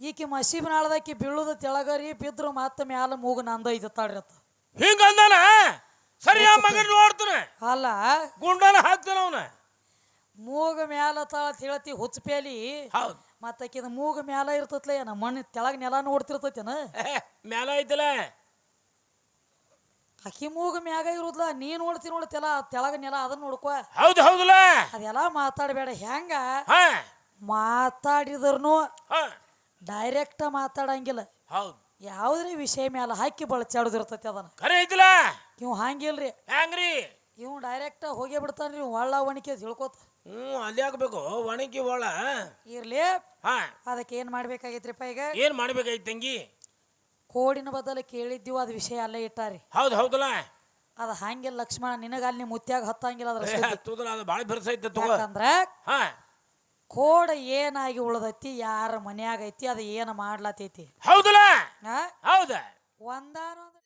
ಈಕಿ ಮಸೀಬನಾಳದಕ್ಕಿ ಬೀಳುದ ತೆಳಗರಿ ಬಿದ್ರು ಮತ್ತೆ ಮ್ಯಾಲ ಮೂಗು ನಂದ ಐತಾಳ್ರಿ ಅತ್ತ ಹಿಂಗ ಅಂದಾನ ಸರಿ ಆ ಮಗನ ನೋಡ್ತಾನೆ. ಅಲ್ಲ. ಗುಂಡನ ಹಾಕ್ತಾನ ಅವನ. ಮೂಗ ಮ್ಯಾಲ ತಾಳ ತಿಳತಿ ಹುಚ್ಚಪೇಲಿ ಹೌದು. ಮತ್ತಾಕಿದ ಮೂಗ ಮ್ಯಾಲ ಇರ್ತತ್ಲೆ ಏನ ಮಣ್ಣು ತೆಳಗ ನೆಲ ನೋಡ್ತಿರ್ತೈತೇನ? ಮ್ಯಾಲ ಐತಲ. ಅಕ್ಕಿ ಮೂಗ ಮ್ಯಾಗ ಇರುದ್ಲ ನೀ ನೋಡ್ತಿ ನೋಡ್ತಿಲ್ಲ ತೆಳಗ ನೆಲ ಅದನ್ನ ನೋಡ್ಕೋ. ಹೌದು ಹೌದಲ್ಲ ಅದೆಲ್ಲ ಮಾತಾಡಬೇಡ ಹೆಂಗ? ಹಾ. ಮಾತಾಡಿದ್ರೂ ಹಾ. ಡೈರೆಕ್ಟ್ ಮಾತಾಡಂಗಿಲ್ಲ. ಹೌದು. ಯಾವ್ದ್ರಿ ವಿಷಯ ಮ್ಯಾಲ ಹಾಕಿ ಬಳಚಾಡುದಿರ್ತತಿ ಅದನ್ನ? ಖರೆ ಐತಿಲ್ಲ? ಇವ್ ಹಂಗಿಲ್ರಿ. ಹೆಂಗ್ರಿ? ಇವ್ ಡೈರೆಕ್ಟ್ ಹೋಗೇ ಬಿಡ್ತಾನ್ರಿ ನೀವು ಒಳ್ಳ ಒಣಕಿ ತಿಳ್ಕೋತ. ಹ್ಞೂ ಅಲ್ಲಿ ಹಾಕ್ಬೇಕು ಒಣಗಿ ಒಳ ಇರ್ಲಿ. ಹಾ. ಅದಕ್ಕೆ ಏನ್ ಮಾಡ್ಬೇಕಾಗೈತ್ರಿಪ್ಪ ಈಗ? ಏನ್ ಮಾಡ್ಬೇಕಾಯ್ತು ತಂಗಿ? ಕೋಡಿನ ಬದಲು ಕೇಳಿದ್ದೀವಿ ಅದ್ ವಿಷಯ ಅಲ್ಲೇ ಇಟ್ಟಾರಿ. ಹೌದು ಹೌದಲ್ಲ? ಅದ ಹಂಗಿಲ್ಲ ಲಕ್ಷ್ಮಣ ನಿನಗ ಅಲ್ಲಿ ಮುತ್ಯಾಗ ಹತ್ತಂಗಿಲ್ಲ ಅದ್ರ. ಹತ್ತುದಲ್ಲ ಅದು ಭಾಳ ಬಿರ್ಸೈತೆ ತಗೋ. ಯಾಕಂದ್ರ ಹಾ. ಕೋಡ ಏನಾಗಿ ಉಳದೈತಿ ಯಾರ ಮನ್ಯಾಗ ಐತಿ ಅದ ಏನ ಮಾಡ್ಲತೈತಿ? ಹೌದಲ್ಲ? ಹೌದ? ಒಂದಾನೊಂದ್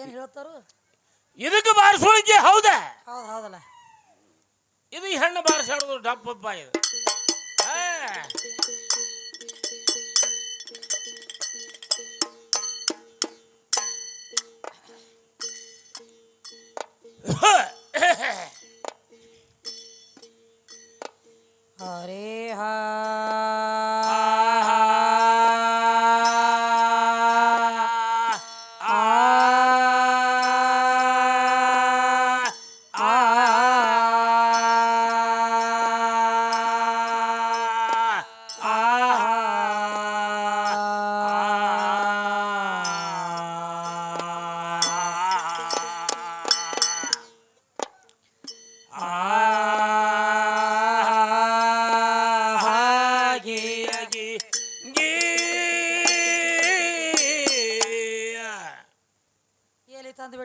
ಏನ್ ಹೇಳ್ತಾರು? ಇದಕ್ಕೆ ಬಾರಿಸೋಳಿಕೆ ಹೌದಾ? ಹೌದ್ ಹೌದಲ್ಲ. ಇದು ಈ ಹೆಣ್ಣು ಬಾರಿಸಾಡೋದು ಡಪ್ಪಪ್ಪ ಇದು.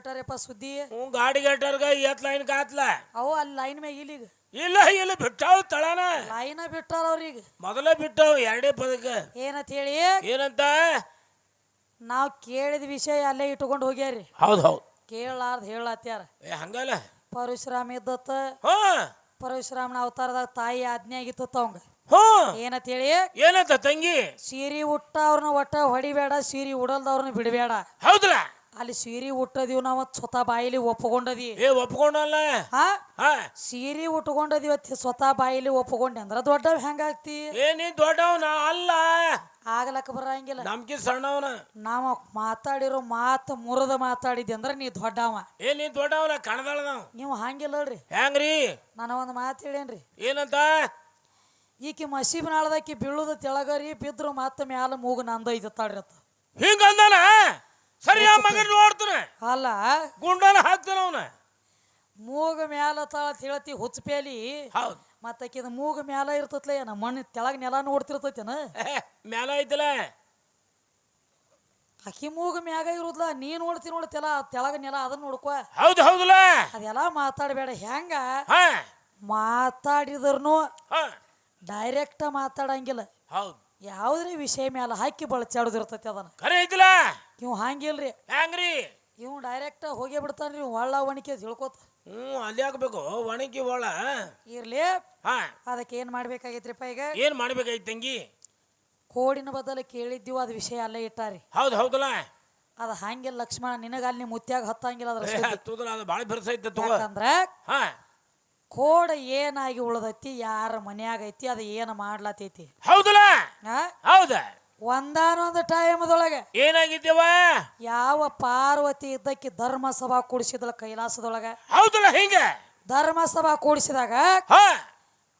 ಎಲ್ಲಿ ಸುದ್ದಿ. ಸುದ್ದಿ ಗಾಡಿ ಗಟ್ಟರ್ಗ ಎತ್ ಲೈನ್ ಕಾತ್ಲ ಅವು ಅಲ್ಲಿ ಲೈನ್ ಮ್ಯಾಗ ಇಲ್ಲಿಗ. ಇಲ್ಲ ಇಲ್ಲ ಬಿಟ್ಟಾವ್ ತಳನ ಲೈನ ಬಿಟ್ಟಾರ ಅವ್ರಿಗೆ. ಮೊದಲೇ ಬಿಟ್ಟಾವ್ ಎರಡೇ ಪದಕ ಏನಂತ ಹೇಳಿ? ಏನಂತ? ನಾವ್ ಕೇಳಿದ ವಿಷಯ ಅಲ್ಲೇ ಇಟ್ಕೊಂಡು ಹೋಗ್ಯಾರಿ. ಹೌದು ಹೌದು. ಕೇಳಾರ್ದ ಹೇಳತ್ಯಾರ ಏ ಹಂಗಲ್ಲ. ಪರಶುರಾಮ ಇದ್ದತ್ತ ಹಾ. ಪರಶುರಾಮನ ಅವತಾರದಾಗ ತಾಯಿ ಆಜ್ಞೆ ಆಗಿತ್ತ ಅವಂಗ. ಹಾ. ಏನಂತ ಹೇಳಿ? ಏನಂತ ತಂಗಿ? ಸೀರಿ ಉಟ್ಟ ಅವ್ರನ್ನ ಒಟ್ಟ ಹೊಡಿಬೇಡ ಸೀರಿ ಉಡಲ್ದವ್ರನ್ನ ಬಿಡಬೇಡ. ಹೌದಲ್ಲ ಅಲ್ಲಿ ಸೀರಿ ಉಟ್ಟದಿವ್ ನಾವು ಸ್ವತಃ ಬಾಯಿಲಿ ಒಪ್ಕೊಂಡದಿ ಏ ಒಪ್ಕೊಂಡಲ್ಲ ಹಾ? ಹಾ. ಸೀರೆ ಉಟ್ಕೊಂಡದಿ ಸ್ವತಃ ಬಾಯಿಲಿ ಒಪ್ಕೊಂಡೆ ಅಂದ್ರ ದೊಡ್ಡವ್ ಹೆಂಗಾಗ್ತಿ ಏ ನೀ ದೊಡ್ಡವನ ಅಲ್ಲ. ಆಗ್ಲಕ್ಕ ಬರಂಗಿಲ್ಲ. ನಮ್ಗೆ ಸಣ್ಣವನ. ನಾವ ಮಾತಾಡಿರೋ ಮಾತು ಮುರದ ಮಾತಾಡಿದ್ದೆ ಅಂದ್ರ ನೀ ದೊಡ್ಡವ. ಏ ನೀ ದೊಡ್ಡವನ ಕಣದಳ ನಾವು ನೀವು ಹಂಗಿಲ್ಲಲ್ರಿ ಹೆಂಗ್ರಿ? ನಾನು ಒಂದು ಮಾತು ಹೇಳೇನ್ರಿ. ಏನಂತ? ಈಕಿ ಮಸೀಬನಾಳದಕ್ಕಿ ಬೀಳುದ ತೆಳಗರಿ ಬಿದ್ರು ಮತ್ತೆ ಮ್ಯಾಲ ಮೂಗು ನಂದ ಐತಾಳ್ರಿ ಅತ್ತ. ಹಿಂಗ ಅಂದಾನ? ಸರಿ ಆ ಮಗನ ನೋಡ್ತಾನೆ. ಅಲ್ಲ ಗುಂಡನ ಹಾಕ್ತಾನ ಅವನ. ಮೂಗ ಮ್ಯಾಲ ತಳ ತಿಳತಿ ಹುಚ್ಚಪೇಲಿ ಹೌದು. ಮತ್ತಾಕಿದ ಮೂಗ ಮ್ಯಾಲ ಇರ್ತತ್ಲೆ ಏನ ಮಣ್ಣು ತೆಳಗ ನೆಲ ನೋಡ್ತಿರ್ತೈತೇನ? ಮ್ಯಾಲ ಐತಲ್ಲ ಅಕ್ಕಿ ಮೂಗ ಮ್ಯಾಗ ಇರುದ್ಲ ನೀ ನೋಡ್ತಿ ನೋಡ್ತಿಲ್ಲ ತೆಳಗ ನೆಲ ಅದನ್ನ ನೋಡ್ಕೊ. ಹೌದು ಹೌದಲ್ಲ ಅದೆಲ್ಲ ಮಾತಾಡಬೇಡ ಹೆಂಗ? ಮಾತಾಡಿದ್ರು ಡೈರೆಕ್ಟ್ ಮಾತಾಡಂಗಿಲ್ಲ. ಹೌದು. ಯಾವುದೇ ವಿಷಯ ಮ್ಯಾಲ ಹಾಕಿ ಬಳಚಾಡುದಿರ್ತೈತಿ ಅದನ್ನ? ಖರೆ ಐತಿಲ್ಲ ಇವ್ ಹಂಗಿಲ್ರಿ. ಹೆಂಗ್ರಿ? ಇವ್ ಡೈರೆಕ್ಟ್ ಹೋಗೇ ಬಿಡ್ತಾನ್ರಿ ಇವ್ ಒಳ್ಳ ಒಣಕೆ ತಿಳ್ಕೊತ. ಹ್ಮ್ ಅಲ್ಲಿ ಹಾಕ್ಬೇಕು ಒಣಗಿ ಒಳ ಇರ್ಲಿ. ಹಾ. ಅದಕ್ಕೆ ಏನ್ ಮಾಡ್ಬೇಕಾಗೈತ್ರಿಪ್ಪ ಈಗ? ಏನ್ ಮಾಡ್ಬೇಕಾಯ್ತು ತಂಗಿ? ಕೋಡಿನ ಬದಲು ಕೇಳಿದ್ದೀವಿ ಅದ್ ವಿಷಯ ಅಲ್ಲೇ ಇಟ್ಟಾರಿ. ಹೌದು ಹೌದಲ್ಲ? ಅದ ಹಂಗಿಲ್ಲ ಲಕ್ಷ್ಮಣ ನಿನಗ ಅಲ್ಲಿ ಮುತ್ಯಾಗ ಹತ್ತಂಗಿಲ್ಲ ಅದ್ರ ಸುದ್ದಿ. ಅದು ಭಾಳ ಬಿರ್ಸೈತೆ ತಗೋ. ಯಾಕಂದ್ರ ಹಾ. ಕೋಡ ಏನಾಗಿ ಉಳ್ದೈತಿ ಯಾರ ಮನ್ಯಾಗ ಐತಿ ಅದ ಏನ್ ಮಾಡ್ಲತೈತಿ. ಹೌದಲ್ಲ? ಆ? ಹೌದ. ಒಂದಾನೊಂದು ಟೈಮದೊಳಗೆ. ಏನಾಗಿದ್ದೇವ? ಯಾವ ಪಾರ್ವತಿ ಇದ್ದಕ್ಕೆ ಧರ್ಮ ಸಭಾ ಕೂಡಿಸಿದಳ ಕೈಲಾಸದೊಳಗೆ. ಹೌದಲ್ಲ ಹಿಂಗೆ? ಧರ್ಮ ಸಭಾ ಕೂಡಿಸಿದಾಗ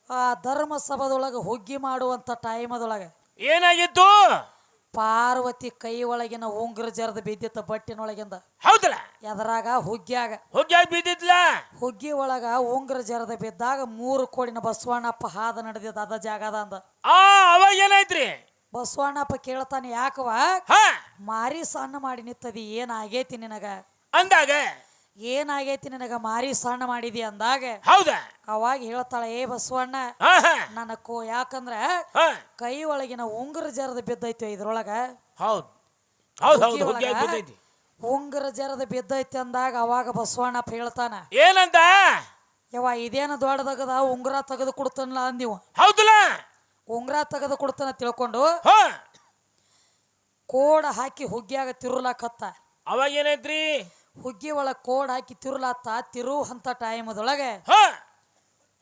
ಆ ಧರ್ಮ ಸಭಾದೊಳಗೆ ಹುಗ್ಗಿ ಮಾಡುವಂತ ಟೈಮದೊಳಗೆ ಏನಾಗಿತ್ತು? ಪಾರ್ವತಿ ಕೈ ಒಳಗಿನ ಉಂಗ್ರ ಜರದ ಬಿದ್ದಿತ್ತ ಬಟ್ಟಿನೊಳಗಿಂದ. ಹೌದಲ್ಲ. ಎದರಾಗ ಹುಗ್ಗಿಯಾಗ. ಹುಗ್ಗ್ಯಾಗ ಬಿದ್ದಿದ್ಲ? ಹುಗ್ಗಿ ಒಳಗ ಉಂಗ್ರ ಜರದ ಬಿದ್ದಾಗ ಮೂರು ಕೋಡಿನ ಬಸವಣ್ಣಪ್ಪ ಹಾದ ನಡೆದಿದ್ದ ಅದ ಜಾಗದ ಅಂದ. ಆ ಅವಾಗ ಏನಾಯ್ತ್ರಿ? ಬಸವಣ್ಣಪ್ಪ ಕೇಳ್ತಾನೆ ಯಾಕವ ಮಾರಿ ಸಣ್ಣ ಮಾಡಿ ನಿತ್ತದಿ ಏನಾಗೈತಿ ನಿನಗ? ಅಂದಾಗ? ಏನಾಗೈತಿ ನಿನಗ ಮಾರಿ ಸಣ್ಣ ಮಾಡಿದಿ? ಅಂದಾಗ ಹೌದ? ಅವಾಗ ಹೇಳ್ತಾಳ ಏ ಬಸವಣ್ಣ ನನ್ನ ಕೋ ಯಾಕಂದ್ರ ಕೈ ಒಳಗಿನ ಉಂಗುರ ಜರದ ಬಿದ್ದೈತಿ ಇದ್ರೊಳಗ. ಉಂಗುರ ಜರದ ಬಿದ್ದೈತಿ ಅಂದಾಗ ಅವಾಗ ಬಸವಣ್ಣಪ್ಪ ಹೇಳ್ತಾನ ಏನಂತ? ಯವ್ವ ಇದೇನು ದೊಡ್ಡದಾಗದ ಉಂಗುರ ತೆಗೆದು ಕೊಡ್ತಾನಲ್ಲ ಅಂದಿವ? ಹೌದಲ್ಲ? ಉಂಗುರ ತೆಗೆದು ಕೊಡ್ತಾನ ತಿಳ್ಕೊಂಡು ಹ. ಕೋಡ್ ಹಾಕಿ ಹುಗ್ಗಿಯಾಗ ತಿರುಲಾಕತ್ತ ಅವಾಗ ಏನಾಯ್ತ್ರಿ ಹುಗ್ಗಿ ಒಳಗ ಕೋಡ್ ಹಾಕಿ ತಿರುಲಾತ ತಿರು ಅಂತ ಟೈಮದೊಳಗೆ ಹ.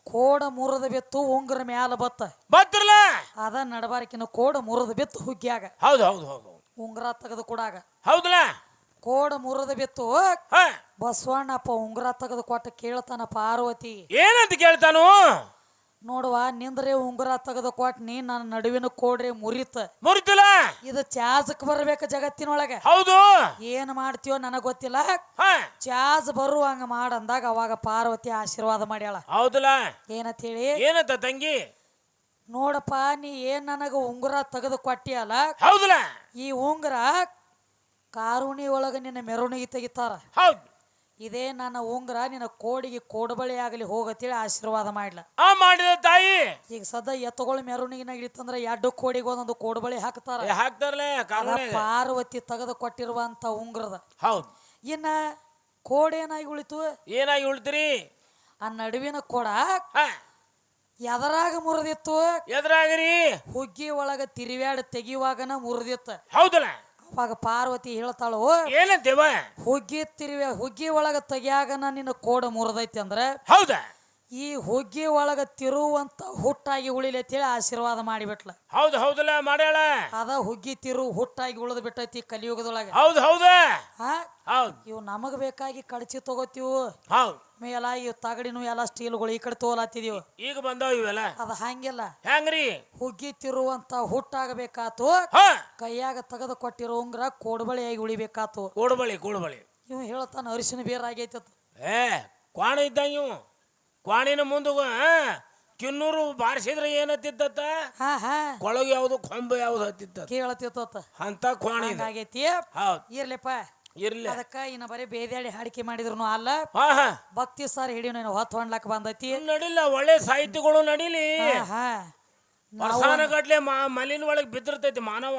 ಕೋಡ ಮುರಿದ ಬಿತ್ತು ಉಂಗ್ರ ಮ್ಯಾಲ ಬತ್ತ. ಬತ್ತಿರ್ಲ? ಅದ ನಡಬಾರಕಿನ ಕೋಡ ಮುರಿದ ಬಿತ್ತು ಹುಗ್ಗಿಯಾಗ. ಹೌದು ಹೌದು ಹೌದು ಉಂಗುರ ತೆಗೆದು ಕೊಡಾಗ. ಹೌದಲ್ಲ ಕೋಡ ಮುರದ ಬಿತ್ತು. ಹ. ಬಸವಣ್ಣಪ್ಪ ಉಂಗ್ರ ತೆಗೆದು ಕೊಟ್ಟ ಕೇಳ್ತಾನ ಪಾರ್ವತಿ ಏನಂತ ಕೇಳ್ತಾನು? ನೋಡುವ ನಿಂದ್ರೆ ಉಂಗುರ ತೆಗೆದು ಕೊಟ್ನಿ ನನ್ನ ನಡುವಿನ ಕೋಡ್ರಿ ಮುರಿತ. ಮುರಿತಿಲ್ಲ? ಇದು ಚಾಜಕ್ ಬರ್ಬೇಕು ಜಗತ್ತಿನೊಳಗೆ. ಹೌದು. ಏನ್ ಮಾಡ್ತೀಯೋ ನನಗ್ ಗೊತ್ತಿಲ್ಲ. ಚಾಜ್ ಬರುವಂಗ ಮಾಡಂದಾಗ ಅವಾಗ ಪಾರ್ವತಿ ಆಶೀರ್ವಾದ ಮಾಡ್ಯಾಳ. ಹೌದಲ್ಲ? ಏನಂತ ಹೇಳಿ ಏನಂತ ತಂಗಿ? ನೋಡಪ್ಪ ನೀ ಏನ್ ನನಗ ಉಂಗುರ ತೆಗೆದು ಕೊಟ್ಟಿಯಲ್ಲ? ಹೌದಲ್ಲ? ಈ ಉಂಗುರ ಕಾರುಣಿ ಒಳಗ ನಿನ್ನ ಮೆರವಣಿಗೆ ತೆಗಿತಾರ. ಹೌದು. ಇದೇ ನನ್ನ ಉಂಗ್ರ ನಿನ್ನ ಕೋಡಿಗೆ ಕೋಡಬಳಿ ಆಗಲಿ ಹೋಗತ್ತೇಳಿ ಆಶೀರ್ವಾದ ಮಾಡ್ಲ. ಆ ಮಾಡಿದ ತಾಯಿ. ಈಗ ಸದ ಎತ್ತುಗಳ ಮೆರವಣಿಗೆ ಇತ್ತಂದ್ರ ಎರಡು ಕೋಡಿಗೆ ಒಂದೊಂದು ಕೋಡಬಳಿ ಹಾಕ್ತಾರ. ಏ, ಹಾಕ್ತಾರಲ್ಲ ಅದ ಕಾರಣ ಪಾರ್ವತಿ ತೆಗೆದು ಕೊಟ್ಟಿರುವಂತ ಉಂಗ್ರದ. ಹೌದು. ಇನ್ನ ಕೋಡ ಏನಾಗಿ ಉಳಿತು? ಏನಾಗಿ ಉಳ್ತೀರಿ? ಆ ನಡುವಿನ ಕೋಡ ಹ. ಎದರಾಗ ಮುರಿದಿತ್ತು? ಎದರಾಗ್ರಿ? ಹುಗ್ಗಿ ಒಳಗ ತಿರುವ್ಯಾಡ ತೆಗಿಯುವಾಗನ ಮುರಿದಿತ್ತ. ಹೌದಲ್ಲ? ಅವಾಗ ಪಾರ್ವತಿ ಹೇಳ್ತಾಳು ಏನಂತೇವ? ಹುಗ್ಗಿ ತಿರುವೆ ಹುಗ್ಗಿ ಒಳಗ ತೆಗಿಯಾಗ ನಿನ್ನ ಕೋಡ ಮುರದೈತಿ ಅಂದ್ರೆ ಹೌದಾ? ಈ ಹುಗ್ಗಿ ಒಳಗ ತಿರುವಂತ ಹುಟ್ಟಾಗಿ ಉಳಿಲತ್ತೇಳಿ ಆಶೀರ್ವಾದ ಮಾಡಿಬಿಟ್ಲ. ಹೌದು ಹೌದಲ್ಲ ಮಾಡ್ಯಾಳ? ಅದ ಹುಗ್ಗಿ ತಿರು ಹುಟ್ಟಾಗಿ ಉಳಿದ್ ಬಿಟ್ಟೈತಿ ಕಲಿಯುಗದೊಳಗ. ಹೌದು ಹೌದು. ಆ? ಹೌದು. ಇವು ನಮಗ್ ಬೇಕಾಗಿ ಕಡಚಿ ತಗೋತಿವು. ಹೌದು. ಮೇಲ ಇವು ತಗಡಿನು ಎಲ್ಲ ಸ್ಟೀಲ್ಗಳು ಈ ಕಡೆ ತೋಲಾತಿದೀವಿ. ಈಗ ಬಂದಾವ ಇವೆಲ್ಲ? ಅದ ಹಂಗಿಲ್ಲ. ಹೆಂಗ್ರಿ? ಹುಗ್ಗಿ ತಿರುವಂತ ಹುಟ್ಟಾಗಬೇಕಾತು. ಹ. ಕೈಯಾಗ ತೆಗೆದು ಕೊಟ್ಟಿರೋ ಉಂಗ್ರ ಕೋಡ್ಬಳಿಯಾಗಿ ಉಳಿಬೇಕಾತು. ಕೂಡಬಳಿ ಕೂಡಬಳಿ. ಇವ್ ಹೇಳ್ತಾನ ಅರಿಶಿನ ಬೇರ್ ಆಗೈತಿ ಅಂತ. ಏ ಕ್ವಾಣ ಇದ್ದ ಇವು. ಕ್ವಾಣಿನ ಮುಂದ ಕಿನ್ನೂರು ಬಾರಿಸಿದ್ರೆ ಏನತ್ತಿತ್ತ ಹಾ ಹಾ. ಕೊಳಗ ಯಾವ್ದು ಕೊಂಬ ಯಾವ್ದು ಹತ್ತಿತ್ತ ಕೇಳತಿತ್ತ ಅಂತ ಕ್ವಾಣಿ ಆಗೈತಿ ಹೌದು. ಇರ್ಲಿಪ್ಪ. ಇರ್ಲಿ. ಅದಕ್ಕ ಇನ್ನ ಬರೀ ಬೇದಾಡಿ ಹಾಡಿಕೆ ಮಾಡಿದ್ರು ಅಲ್ಲ. ಭಕ್ತಿ ಸಾರ್ ಹಿಡಿಯೋ ನೀನು ಹೊತ್ತು ಹೊಂಡ್ಲಕ್ ಬಂದೈತಿ. ನಡಿಲ್ಲ ಒಳ್ಳೆ ಸಾಹಿತ್ಯಗಳು ನಡಿಲಿ. ಹಾ, ಹಾ. ವರ್ಷಾನ ಗಟ್ಲೆ ಮಾ ಮಲಿನ ಒಳಗೆ ಬಿದ್ದಿರ್ತೈತಿ ಮಾನವ.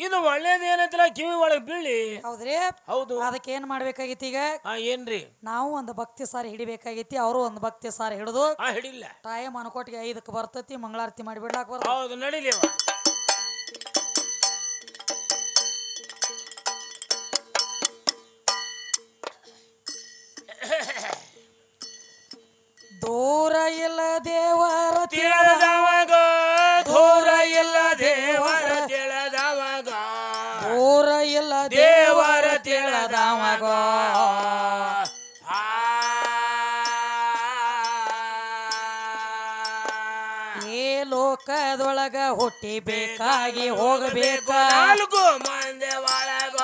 ಇದು ಒಳ್ಳೇದು ಏನೈತಿಲ್ಲ ಕಿವಿ ಒಳಗೆ ಬೀಳಿ. ಹೌದ್ರಿ? ಹೌದು. ಅದಕ್ಕೆ ಏನ್ ಮಾಡ್ಬೇಕಾಗಿತ್ತು ಈಗ? ಹಾ ಏನ್ರಿ? ನಾವು ಒಂದು ಭಕ್ತಿ ಸಾರಿ ಹಿಡಿಬೇಕಾಗೈತಿ ಅವರು ಒಂದು ಭಕ್ತಿ ಸಾರಿ ಹಿಡಿದು ಹಾ ಹಿಡಿಲ್ಲ. ಟೈಮ್ ಅನ್ಕೋಟಿಗೆ ಐದಕ್ಕೆ ಬರ್ತೈತಿ ಮಂಗಳಾರತಿ ಮಾಡಿಬಿಡ್ಲಾಕ್ ಬರ್ತ ಹೌದು ನಡಿಲಿ ಅವ. ದೂರ ಇಲ್ಲ ದೇವರ ತಿಳಿದವಾಗ ಏ ಲೋಕದೊಳಗ ಹುಟ್ಟಿ ಬೇಕಾಗಿ ಹೋಗಬೇಕು. ನಾಲ್ಕು ಮಂದಿ ಒಳಗ.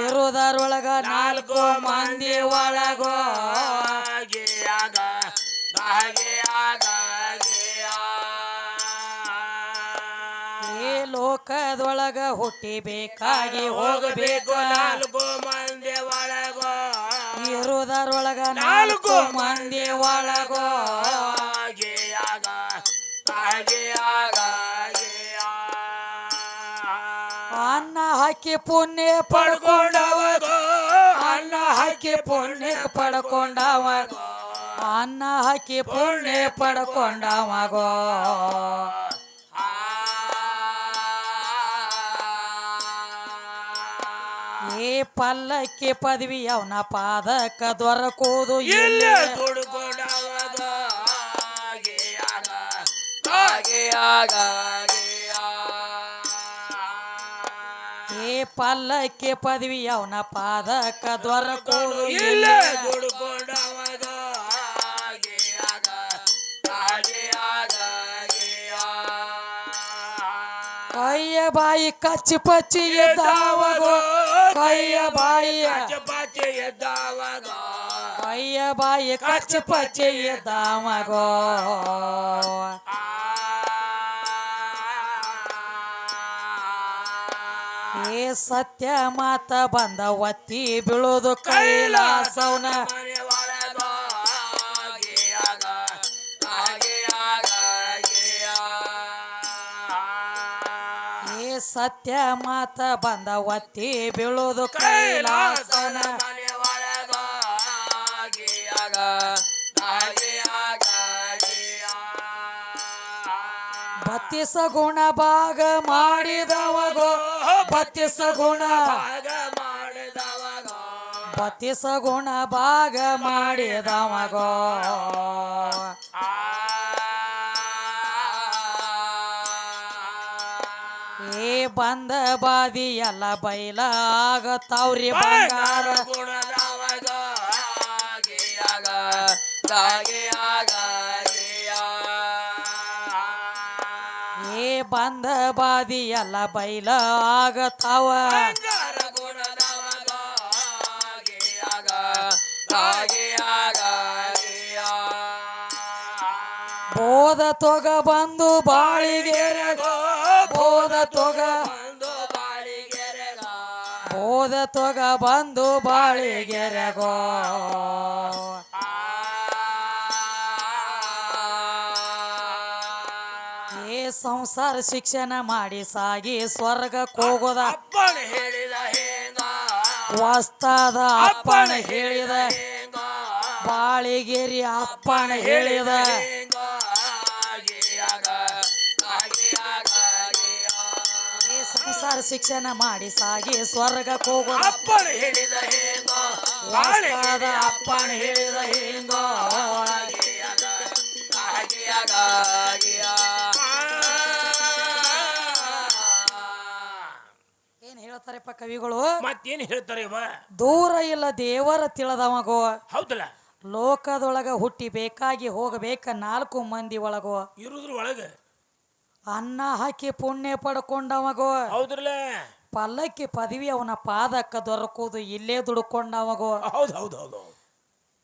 ಇರುವುದರೊಳಗ ನಾಲ್ಕು ಮಂದಿ ಒಳಗ. ಏ ಲೋಕದೊಳಗ ಹುಟ್ಟಿ ಬೇಕಾಗಿ ಹೋಗಬೇಕು. ನಾಲ್ಕು ಮಂದಿ ಒಳಗ. ಇರುವುದರೊಳಗ ನಾಲ್ಕು ಮಂದಿ ಒಳಗೋ. ಅನ್ನ ಹಾಕಿ ಪುಣ್ಯ ಪಡ್ಕೊಂಡವ ಪಡ್ಕೊಂಡವಾಗ ಅನ್ನ ಹಾಕಿ ಪುಣ್ಯ ಪಡ್ಕೊಂಡವ ಅನ್ನ ಹಾಕಿ ಪುಣ್ಯ ಪಡ್ಕೊಂಡವಗೋ ಈ ಪಲ್ಲಕ್ಕಿ ಪದವಿ ಅವನ ಪಾದಕ್ಕ ದೊರಕುವುದು ಎಲ್ಲಿ? ಈ ಪಲ್ಲಕ್ಕಿ ಪದವಿ ಅವನ ಪಾದಕ್ಕ ದೊರಕುವುದು ಎಲ್ಲಿ? ಕೈಯ ಬಾಯಿ ಕಚ್ಚಿ ಪಚ್ಚಿ ದಾವಗೋ ಕೈಯ ಬಾಯಿಯ ಕಚ್ಚಪಚ್ಚೆ ಎದ್ದಾವಾಗ. ಕೈಯ ಬಾಯಿ ಕಚ್ಚಿ ಪಚ್ಚಿ ಎದ್ದಾವಗೋ. ಏ ಸತ್ಯ ಮಾತ ಬಂದ ಒತ್ತಿ ಬೀಳೋದು ಕೈಲಾಸವನ ಸತ್ಯ ಮಾತ ಬಂದ ಒತ್ತಿ ಬೀಳೋದು ಕೈಲಾಸನ. ಬತ್ತಿಸ ಗುಣ ಭಾಗ ಮಾಡಿದವಗೋ ಬತ್ತಿಸ ಗುಣ ಬತ್ತಿಸ ಗುಣ ಭಾಗ ಮಾಡಿದವಗೋ. ಬಂದ ಬಾದಿ ಎಲ್ಲ ಬೈಲ ಆಗತಾವ್ರಿ ಬಂಗಾರ. ಏ ಬಂದ ಬಾದಿ ಎಲ್ಲ ಬೈಲ ಆಗತಾವ. ಬೋಧ ತೊಗ ಬಂದು ಬೋಧ ತೊಗ. ಬಂದು ಬಾಳಿಗೆರೆಗ ಬೋಧ ತೊಗ ಬಂದು ಬಾಳಿಗೆರೆಗೋ ಏ ಸಂಸಾರ ಶಿಕ್ಷಣ ಮಾಡಿ ಸಾಗಿ ಸ್ವರ್ಗ ಹೋಗೋದ ಅಪ್ಪಣ ಹೇಳಿದ ವಾಸ್ತಾದ ಅಪ್ಪನ ಹೇಳಿದ. ಬಾಳಿಗೆರಿ ಅಪ್ಪಣ ಹೇಳಿದ. ಸಂಸಾರ ಶಿಕ್ಷಣ ಮಾಡಿ ಸಾಗಿ ಸ್ವರ್ಗಕ್ಕೆ ಹೋಗೋ ಅಪ್ಪನ ಹೇಳಿದ ಹೇಗೋದ ವಸ್ತಾದ ಅಪ್ಪನ ಹೇಳಿದ ಹಿಂಗ. ಏನ್ ಹೇಳ್ತಾರಪ್ಪ ಕವಿಗಳು? ಮತ್ತೇನ್ ಹೇಳ್ತಾರೆ ಇವ? ದೂರ ಇಲ್ಲ ದೇವರ ತಿಳದವಗೋ ಹೌದಲ್ಲ? ಲೋಕದೊಳಗ ಹುಟ್ಟಿ ಬೇಕಾಗಿ ಹೋಗಬೇಕ ನಾಲ್ಕು ಮಂದಿ ಒಳಗೋ. ಇರುದ್ರ ಒಳಗ? ಅನ್ನ ಹಾಕಿ ಪುಣ್ಯ ಪಡ್ಕೊಂಡವಗೋ. ಹೌದ್ರಲ್ಲೇ? ಪಲ್ಲಕ್ಕಿ ಪದವಿ ಅವನ ಪಾದಕ್ಕ ದೊರಕುವುದು ಇಲ್ಲೇ ದುಡ್ಕೊಂಡವಗೋ. ಹೌದು ಹೌದು ಹೌದು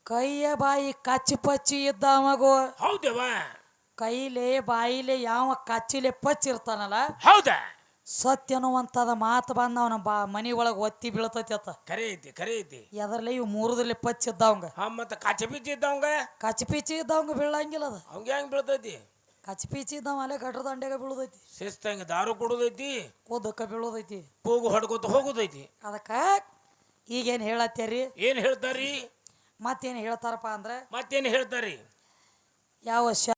ಕೈಯ ಬಾಯಿ ಕಚ್ಚಿ ಪಚ್ಚಿ ಇದ್ದವಗೋ. ಹೌದವ? ಕೈಲೆ ಬಾಯಿಲೆ ಯಾವ ಕಚ್ಚಿಲೆ ಪಚ್ಚಿರ್ತಾನಲ್ಲ ಹೌದ? ಸತ್ಯ ಅನ್ನುವಂಥದ ಮಾತು ಬಂದ ಅವನ ಬಾ ಮನಿ ಒಳಗ ಒತ್ತಿ ಬೀಳ್ತೈತಿ ಅತ್ತ. ಕರೆ ಐತಿ ಕರೆ ಐತಿ. ಎದರ್ಲೆ ಇವು ಮೂರದಲ್ಲಿ ಪಚ್ಚಿದ್ದವಂಗ ಹಾ ಮತ್ತ ಕಚ್ಚ ಪಿಚ್ಚಿ ಇದ್ದವಂಗ? ಕಚ್ಚಿ ಪಿಚ್ಚಿ ಇದ್ದವಂಗ ಬೀಳಂಗಿಲ್ಲ ಅದ. ಅವಂಗ ಹೆಂಗ್ ಬೀಳ್ತೈತಿ? ಇದ್ದವ ಅಲ್ಲೇ ಗಟ್ರ ದಂಡೆಗೆ ಬೀಳುದೈತಿ. ಶಿಸ್ತಂಗ ದಾರು ಕುಡುದೈತಿ. ಓದಕ್ಕ ಬೀಳುದೈತಿ. ಕೂಗು ಹೊಡ್ಕೋತ ಹೋಗುದೈತಿ. ಅದಕ್ಕ ಈಗೇನು ಹೇಳತ್ತೇರಿ? ಏನು ಹೇಳ್ತಾರಿ? ಮತ್ತೇನು ಹೇಳ್ತಾರಪ್ಪ ಅಂದ್ರೆ ಮತ್ತೇನ್ ಹೇಳ್ತಾರಿ? ಯಾವ ಶ